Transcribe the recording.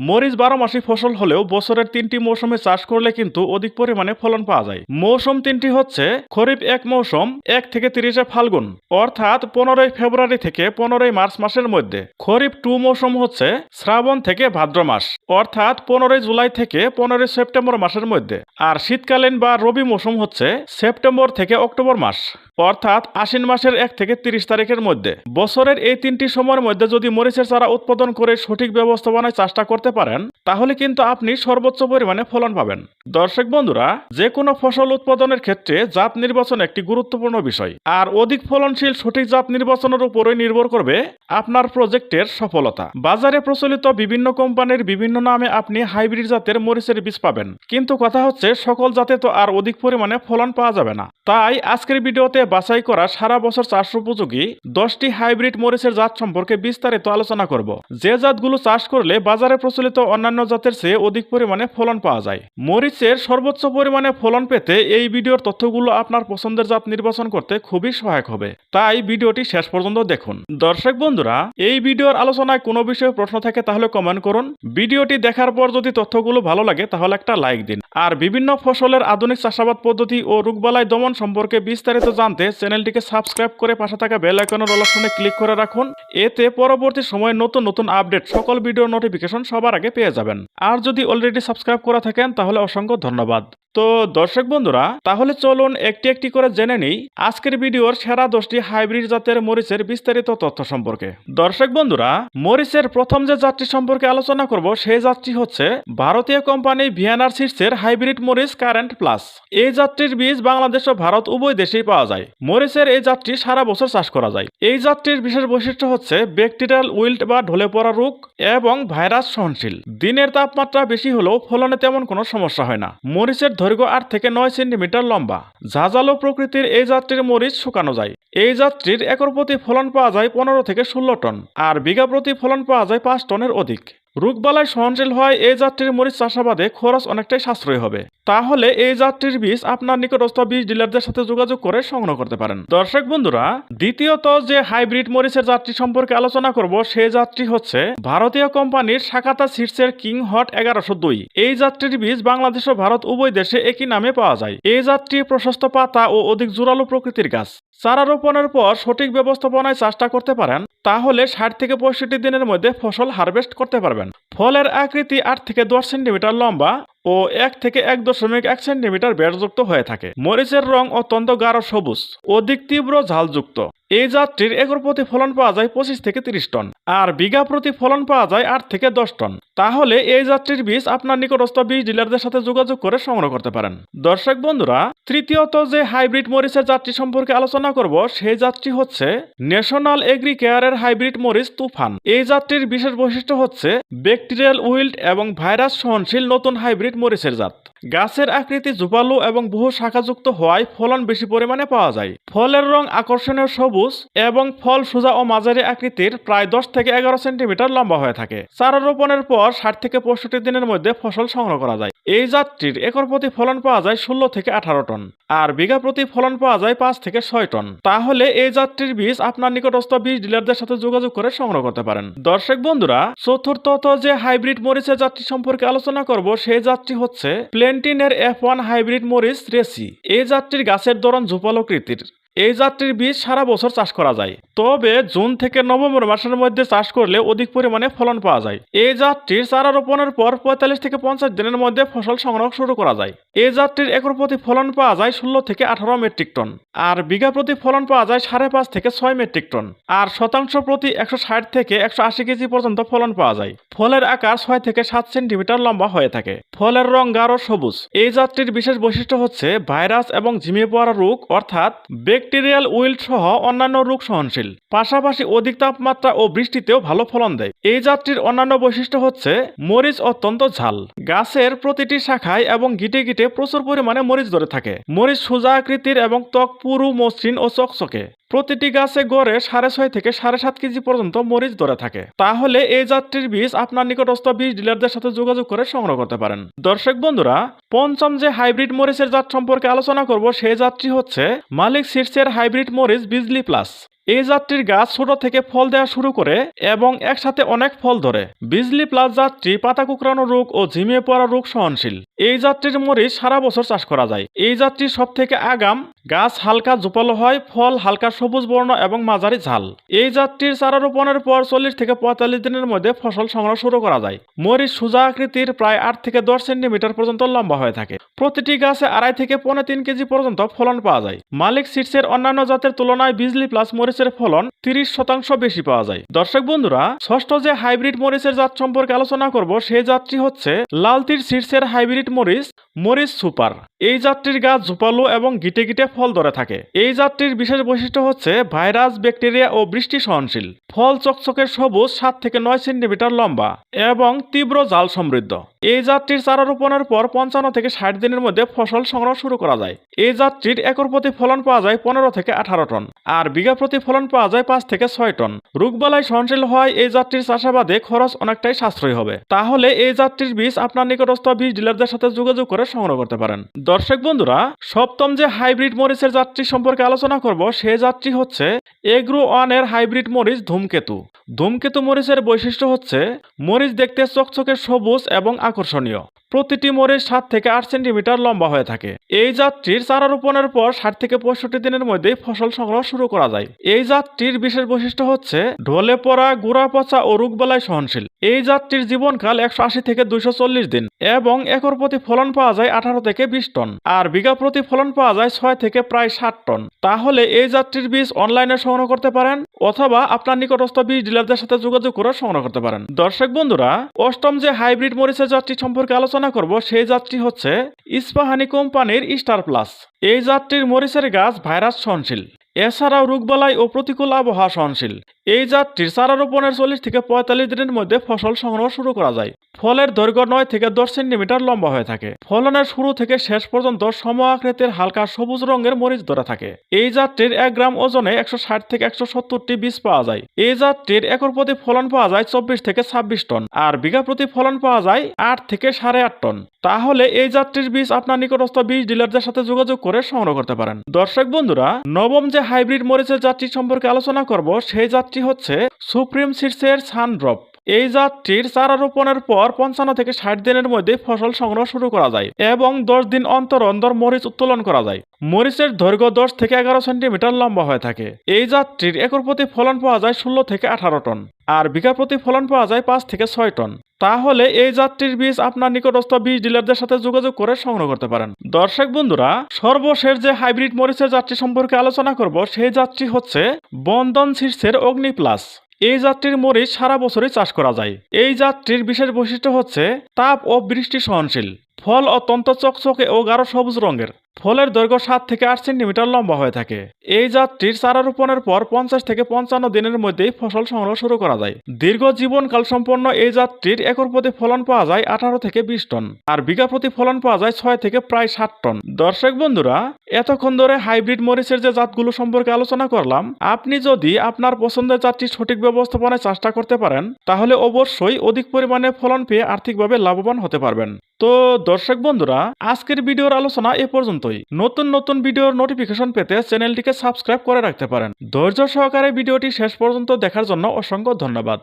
মরিচ বারো মাসি ফসল হলেও বছরের তিনটি মৌসুমে চাষ করলে কিন্তু অধিক পরিমাণে ফলন পাওয়া যায়। মৌসুম তিনটি হচ্ছে খরিফ এক মৌসুম, এক থেকে তিরিশে ফাল্গুন, অর্থাৎ পনেরোই ফেব্রুয়ারি থেকে পনেরোই মার্চ মাসের মধ্যে। খরিফ টু মৌসুম হচ্ছে শ্রাবণ থেকে ভাদ্র মাস। অর্থাৎ পনেরোই জুলাই থেকে পনেরোই সেপ্টেম্বর মাসের মধ্যে। আর শীতকালীন বা রবি মৌসুম হচ্ছে সেপ্টেম্বর থেকে অক্টোবর মাস। অর্থাৎ আশ্বিন মাসের এক থেকে তিরিশ তারিখের মধ্যে। বছরের এই তিনটি সময়ের মধ্যে যদি মরিচের চারা উৎপাদন করে সঠিক ব্যবস্থাপনায় চাষটা করতে পারেন, তাহলে কিন্তু আপনি সর্বোচ্চ পরিমাণে ফলন পাবেন। দর্শক বন্ধুরা, যে কোনো ফসল উৎপাদনের ক্ষেত্রে জাত নির্বাচন একটি গুরুত্বপূর্ণ বিষয়। আর অধিক ফলনশীল সঠিক জাত নির্বাচনের উপরই নির্ভর করবে আপনার প্রজেক্টের সফলতা। বাজারে প্রচলিত বিভিন্ন কোম্পানির বিভিন্ন নামে আপনি হাইব্রিড জাতের মরিচের বীজ পাবেন। কিন্তু কথা হচ্ছে, সকল জাতে তো আর অধিক পরিমাণে ফলন পাওয়া যাবে না। তাই আজকের ভিডিওতে বাছাই করা সারা বছর চাষ উপযোগী দশটি হাইব্রিড মরিচের জাত সম্পর্কে বিস্তারিত আলোচনা করব। যে জাতগুলো চাষ করলে বাজারে প্রচলিত অন্যান্য জাতের চেয়ে অধিক পরিমাণে ফলন পাওয়া যায়। মরিচের সর্বোচ্চ পরিমাণে ফলন পেতে এই ভিডিওর তথ্যগুলো আপনার পছন্দের জাত নির্বাচন করতে খুবই সহায়ক হবে। তাই ভিডিওটি শেষ পর্যন্ত দেখুন। দর্শক বন্ধুরা, এই ভিডিওর আলোচনায় কোনো বিষয়ে প্রশ্ন থাকে তাহলে কমেন্ট করুন। ভিডিওটি দেখার পর যদি তথ্যগুলো ভালো লাগে, তাহলে একটা লাইক দিন। আর বিভিন্ন ফসলের আধুনিক চাষাবাদ পদ্ধতি ও রোগবালাই দমন সম্পর্কে বিস্তারিত জানতে চ্যানেলটিকে সাবস্ক্রাইব করে পাশে থাকা বেল আইকনের অপশনে ক্লিক করে রাখুন। এতে পরবর্তী সময়ে নতুন নতুন আপডেট সকল ভিডিও নোটিফিকেশন সবার আগে পেয়ে যাবেন। আর যদি অলরেডি সাবস্ক্রাইব করা থাকেন, তাহলে অসংখ্য ধন্যবাদ। তো দর্শক বন্ধুরা, তাহলে চলুন একটি একটি করে জেনে নিই আজকের ভিডিওর সেরা দশটি হাইব্রিড জাতের মরিচের বিস্তারিত তথ্য সম্পর্কে। দর্শক বন্ধুরা, মরিচের প্রথম যে জাতটি সম্পর্কে আলোচনা করব, সেই জাতটি হচ্ছে ভারতীয় কোম্পানি ভিয়ানার সিটসের হাইব্রিড মরিচ কারেন্ট প্লাস। এই জাতটির বীজ বাংলাদেশ ও ভারত উভয় দেশেই পাওয়া যায়। মরিচের এই জাতটি সারা বছর চাষ করা যায়। এই জাতটির বিশেষ বৈশিষ্ট্য হচ্ছে ব্যাকটেরিয়াল উইল্ট বা ঢলে পড়া রোগ এবং ভাইরাস সহনশীল। দিনের তাপমাত্রা বেশি হলেও ফলনে তেমন কোনো সমস্যা হয় না। মরিচের দৈর্ঘ্য আট থেকে নয় সেন্টিমিটার লম্বা। ঝাঁঝালো প্রকৃতির এই জাতটির মরিচ শুকানো যায়। এই জাতটির একর প্রতি ফলন পাওয়া যায় পনেরো থেকে ষোলো টন, আর বিঘা প্রতি ফলন পাওয়া যায় পাঁচ টনের অধিক। রোগবালায় সহনশীল হয় এই জাতটির মরিচ চাষাবাদে খরচ অনেকটাই সাশ্রয় হবে। তাহলে এই জাতটির বীজ আপনার নিকটস্থ বীজ ডিলারদের সাথে যোগাযোগ করে সংগ্রহ করতে পারেন। দর্শক বন্ধুরা, দ্বিতীয়ত যে হাইব্রিড মরিচের জাতটি সম্পর্কে আলোচনা করব সেই জাতটি হচ্ছে ভারতীয় কোম্পানির শাখাতা সিটসের কিং হট এগারোশো দুই। এই জাতটির বীজ বাংলাদেশ ও ভারত উভয় দেশে একই নামে পাওয়া যায়। এই জাতটি প্রশস্ত পাতা ও অধিক জোরালো প্রকৃতির গাছ। চারা রোপণের পর সঠিক ব্যবস্থাপনায় চাষটা করতে পারেন, তাহলে ষাট থেকে পঁয়ষট্টি দিনের মধ্যে ফসল হারভেস্ট করতে পারবেন। ফলের আকৃতি আট থেকে দশ সেন্টিমিটার লম্বা ও এক থেকে এক দশমিক এক সেন্টিমিটার বেড়যুক্ত হয়ে থাকে। মরিচের রং অত্যন্ত গাঢ় সবুজ, অধিক তীব্র ঝালযুক্ত। এই জাতটির একর প্রতি ফলন পাওয়া যায় পঁচিশ থেকে তিরিশ টন, আর বিঘা প্রতি ফলন পাওয়া যায় আট থেকে দশ টন। তাহলে এই জাতটির বীজ আপনার নিকটস্থ বীজ ডিলারদের সাথে যোগাযোগ করে সংগ্রহ করতে পারেন। দর্শক বন্ধুরা, তৃতীয়ত যে হাইব্রিড মরিচের জাতটি সম্পর্কে আলোচনা করব, সেই জাতটি হচ্ছে ন্যাশনাল এগ্রি কেয়ারের হাইব্রিড মরিচ তুফান। এই জাতটির বিশেষ বৈশিষ্ট্য হচ্ছে ব্যাকটেরিয়াল উইল্ড এবং ভাইরাস সহনশীল নতুন হাইব্রিড মরিচের জাত। গাছের আকৃতি জোপালো এবং বহু শাখাযুক্ত হওয়ায় ফলন বেশি পরিমাণে পাওয়া যায়। ফলের রং আকর্ষণীয় সবুজ এবং ফল সোজা ও মাঝারি আকৃতির প্রায় দশ থেকে এগারো সেন্টিমিটার লম্বা হয়ে থাকে। চারা রোপণের পর ষাট থেকে পঁয়ষট্টি দিনের মধ্যে ফসল সংগ্রহ করা যায়। এই জাতটির একর প্রতি ফলন পাওয়া যায় ষোলো থেকে আঠারো টন আর বিঘা প্রতি ফলন পাওয়া যায় পাঁচ থেকে ছয় টন। তাহলে এই জাতটির বীজ আপনার নিকটস্থ বীজ ডিলারদের সাথে যোগাযোগ করে সংগ্রহ করতে পারেন। দর্শক বন্ধুরা, চতুর্থত যে হাইব্রিড মরিচের জাতটি সম্পর্কে আলোচনা করব, সেই জাতটি হচ্ছে প্লেন্টিনের এফ ওয়ান হাইব্রিড মরিচ রেসি। এই জাতটির গাছের ধরন ঝোপালোকৃতির এই জাতটির বীজ সারা বছর চাষ করা যায়। তবে জুন থেকে নভেম্বর মাসের মধ্যে চাষ করলে অধিক পরিমাণে ফলন পাওয়া যায়। এই জাতটির চারা রোপণের পর পঁয়তাল্লিশ থেকে পঞ্চাশ দিনের মধ্যে ফসল সংগ্রহ শুরু করা যায়। এই জাতটির একর প্রতি ফলন পাওয়া যায় ষোলো থেকে আঠারো মেট্রিক টন, আর বিঘা প্রতি ফলন পাওয়া যায় সাড়ে পাঁচ থেকে ছয় মেট্রিক টন, আর শতাংশ প্রতি একশো ষাট থেকে একশো আশি কেজি পর্যন্ত ফলন পাওয়া যায়। ফলের আকার ছয় থেকে সাত সেন্টিমিটার লম্বা হয়ে থাকে। ফলের রং গাঢ় সবুজ। এই জাতটির বিশেষ বৈশিষ্ট্য হচ্ছে ভাইরাস এবং ঝিমিয়ে পড়া রোগ, অর্থাৎ ব্যাকটেরিয়াল উইল্ড সহ অন্যান্য রোগ সহনশীল। পাশাপাশি অধিক তাপমাত্রা ও বৃষ্টিতেও ভালো ফলন দেয়। এই জাতটির অন্যান্য বৈশিষ্ট্য হচ্ছে মরিচ অত্যন্ত ঝাল। গাছের প্রতিটি শাখায় এবং গিটে গিটে প্রচুর পরিমাণে মরিচ ধরে থাকে। মরিচ সোজা আকৃতির এবং ত্বক পুরু, মসৃণ ও চকচকে। প্রতিটি গাছে গড়ে সাড়ে ছয় থেকে সাড়ে সাত কেজি পর্যন্ত মরিচ ধরে থাকে। তাহলে এই জাতটির বীজ আপনার নিকটস্থ বীজ ডিলারদের সাথে যোগাযোগ করে সংগ্রহ করতে পারেন। দর্শক বন্ধুরা, পঞ্চম যে হাইব্রিড মরিচের জাত সম্পর্কে আলোচনা করব সেই জাতটি হচ্ছে মালিক সিটসের হাইব্রিড মরিচ বিজলি প্লাস। এই জাতটির গাছ ছোট থেকে ফল দেওয়া শুরু করে এবং একসাথে অনেক ফল ধরে। বিজলি প্লাস জাতটি পাতা কুকরানো রোগ ও ঝিমিয়ে পড়া রোগ সহনশীল। এই জাতটির মরিচ সারা বছর চাষ করা যায়। এই জাতটি সব থেকে আগাম, গাছ হালকা জোপালো হয়, ফল হালকা সবুজ বর্ণ এবং মাঝারি ঝাল। এই জাতটির চারা রোপণের পর চল্লিশ থেকে পঁয়তাল্লিশ দিনের মধ্যে ফসল সংগ্রহ শুরু করা যায়। মরিচ সোজা আকৃতির প্রায় আট থেকে দশ সেন্টিমিটার পর্যন্ত লম্বা হয়ে থাকে। প্রতিটি গাছে আড়াই থেকে পৌনে তিন কেজি পর্যন্ত ফলন পাওয়া যায়। মালিক সিটসের অন্যান্য জাতের তুলনায় বিজলি প্লাস মরিচের ফলন তিরিশ শতাংশ বেশি পাওয়া যায়। দর্শক বন্ধুরা, ষষ্ঠ যে হাইব্রিড মরিচের জাত সম্পর্কে আলোচনা করব, সেই জাতটি হচ্ছে লালতির সিটসের হাইব্রিড মরিচ মরিচ সুপার। এই জাতটির গাছ ঝোপালো এবং গিটে গিটে ফল ধরে থাকে। এই জাতটির বিশেষ বৈশিষ্ট্য হচ্ছে ভাইরাস, ব্যাকটেরিয়া ও বৃষ্টি সহনশীল। ফল চকচকে সবুজ, সাত থেকে নয় সেন্টিমিটার লম্বা এবং তীব্র জাল সমৃদ্ধ। এই জাতটির চারা রোপণের পর পঞ্চান্ন থেকে ষাট দিনের মধ্যে ফসল সংগ্রহ শুরু করা যায়। এই জাতটির একর প্রতি ফলন পাওয়া যায় পনেরো থেকে আঠারো টন আর বিঘা প্রতি ফলন পাওয়া যায় পাঁচ থেকে ছয় টন। রোগবালাই সহনশীল হয় এই জাতটির চাষাবাদে খরচ অনেকটাই সাশ্রয়ী হবে। তাহলে এই জাতটির বীজ আপনার নিকটস্থ বীজ ডিলারদের সাথে যোগাযোগ করে সংগ্রহ করতে পারেন। দর্শক বন্ধুরা, সপ্তম যে হাইব্রিড মরিচের যাত্রী সম্পর্কে আলোচনা করব, সে যাত্রী হচ্ছে এগ্রো ওয়ানের হাইব্রিড মরিচ ধূমকেতু। ধূমকেতু মরিচের বৈশিষ্ট্য হচ্ছে, মরিচ দেখতে চকচকে সবুজ এবং আকর্ষণীয়। প্রতিটি মরিচ সাত থেকে আট সেন্টিমিটার লম্বা হয়ে থাকে। এই জাতটির চারা রোপণের পর ষাট থেকে পঁয়ষট্টি দিনের মধ্যেই ফসল সংগ্রহ শুরু করা যায়। এই জাতটির বিশেষ বৈশিষ্ট্য হচ্ছে ঢলে পড়া, গুড়া পচা ও রোগবালাই সহনশীল। এই জাতটির জীবনকাল একশো আশি থেকে দুইশো চল্লিশ দিন এবং একর প্রতি ফলন পাওয়া যায় আঠারো থেকে বিশ টন আর বিঘা প্রতি ফলন পাওয়া যায় ছয় থেকে প্রায় ষাট টন। তাহলে এই জাতটির বীজ অনলাইনে সংগ্রহ করতে পারেন অথবা আপনার নিকটস্থ বীজ ডিলারদের সাথে যোগাযোগ করে সংগ্রহ করতে পারেন। দর্শক বন্ধুরা, অষ্টম যে হাইব্রিড মরিচের জাতটি সম্পর্কে আলোচনা করব সেই জাতটি হচ্ছে ইস্পাহানি কোম্পানির স্টার প্লাস। এই জাতটির মরিচের গাছ ভাইরাস সহনশীল। এছাড়াও রোগবালাই ও প্রতিকূল আবহাওয়া সহনশীল। এই জাতটির চারা রোপণের চল্লিশ থেকে পঁয়তাল্লিশ দিনের মধ্যে ফসল সংগ্রহ শুরু করা যায়। ফলের দৈর্ঘ্য নয় থেকে দশ সেন্টিমিটার লম্বা হয়ে থাকে। ফলনের শুরু থেকে শেষ পর্যন্ত সম আকৃতির হালকা সবুজ রঙের মরিচ ধরে থাকে। এই জাতটির এক গ্রাম ওজনে একশো ষাট থেকে একশো সত্তরটি বীজ পাওয়া যায়। এই জাতটির একর প্রতি ফলন পাওয়া যায় চব্বিশ থেকে ছাব্বিশ টন আর বিঘা প্রতি ফলন পাওয়া যায় আট থেকে সাড়ে আট টন। তাহলে এই জাতটির বীজ আপনার নিকটস্থ বীজ ডিলারদের সাথে যোগাযোগ করে সংগ্রহ করতে পারেন। দর্শক বন্ধুরা, নবম যে হাইব্রিড মরিচের জাতটি সম্পর্কে আলোচনা করব, সেই জাতটি হচ্ছে সুপ্রিম সিডসের সানড্রপ। এই জাতটির চারা রোপণের পর পঞ্চান্ন থেকে ষাট দিনের মধ্যে ফসল সংগ্রহ শুরু করা যায় এবং দশ দিন অন্তর অন্তর মরিচ উত্তোলন করা যায়। মরিচের দৈর্ঘ্য দশ থেকে এগারো সেন্টিমিটার লম্বা হয়ে থাকে। এই জাতটির একর প্রতি ফলন পাওয়া যায় ষোলো থেকে আঠারো টন আর বিঘা প্রতি ফলন পাওয়া যায় পাঁচ থেকে ছয় টন। তাহলে এই জাতটির বীজ আপনার নিকটস্থ বীজ ডিলারদের সাথে যোগাযোগ করে সংগ্রহ করতে পারেন। দর্শক বন্ধুরা, সর্বশেষ যে হাইব্রিড মরিচের জাতটি সম্পর্কে আলোচনা করব, সেই জাতটি হচ্ছে বন্ধন শীর্ষের অগ্নি প্লাস। এই জাতটির মরিচ সারা বছরই চাষ করা যায়। এই জাতটির বিশেষ বৈশিষ্ট্য হচ্ছে তাপ ও বৃষ্টি সহনশীল। ফল অত্যন্ত চকচকে ও গাঢ় সবুজ রঙের। ফলের দৈর্ঘ্য সাত থেকে আট সেন্টিমিটার লম্বা হয়ে থাকে। এই জাতটির চারা রোপণের পর পঞ্চাশ থেকে পঞ্চান্ন দিনের মধ্যেই ফসল সংগ্রহ শুরু করা যায়। দীর্ঘ জীবনকাল সম্পন্ন এই জাতটির একর প্রতি ফলন পাওয়া যায় আঠারো থেকে বিশ টন, আর বিঘা প্রতি ফলন পাওয়া যায় ছয় থেকে প্রায় ষাট টন। দর্শক বন্ধুরা, এতক্ষণ ধরে হাইব্রিড মরিচের যে জাতগুলো সম্পর্কে আলোচনা করলাম, আপনি যদি আপনার পছন্দের জাতটি সঠিক ব্যবস্থাপনায় চাষটা করতে পারেন, তাহলে অবশ্যই অধিক পরিমাণে ফলন পেয়ে আর্থিকভাবে লাভবান হতে পারবেন। তো দর্শক বন্ধুরা, আজকের ভিডিওর আলোচনা এ পর্যন্তই। নতুন নতুন ভিডিওর নোটিফিকেশন পেতে চ্যানেলটিকে সাবস্ক্রাইব করে রাখতে পারেন। ধৈর্য সহকারে ভিডিওটি শেষ পর্যন্ত দেখার জন্য অসংখ্য ধন্যবাদ।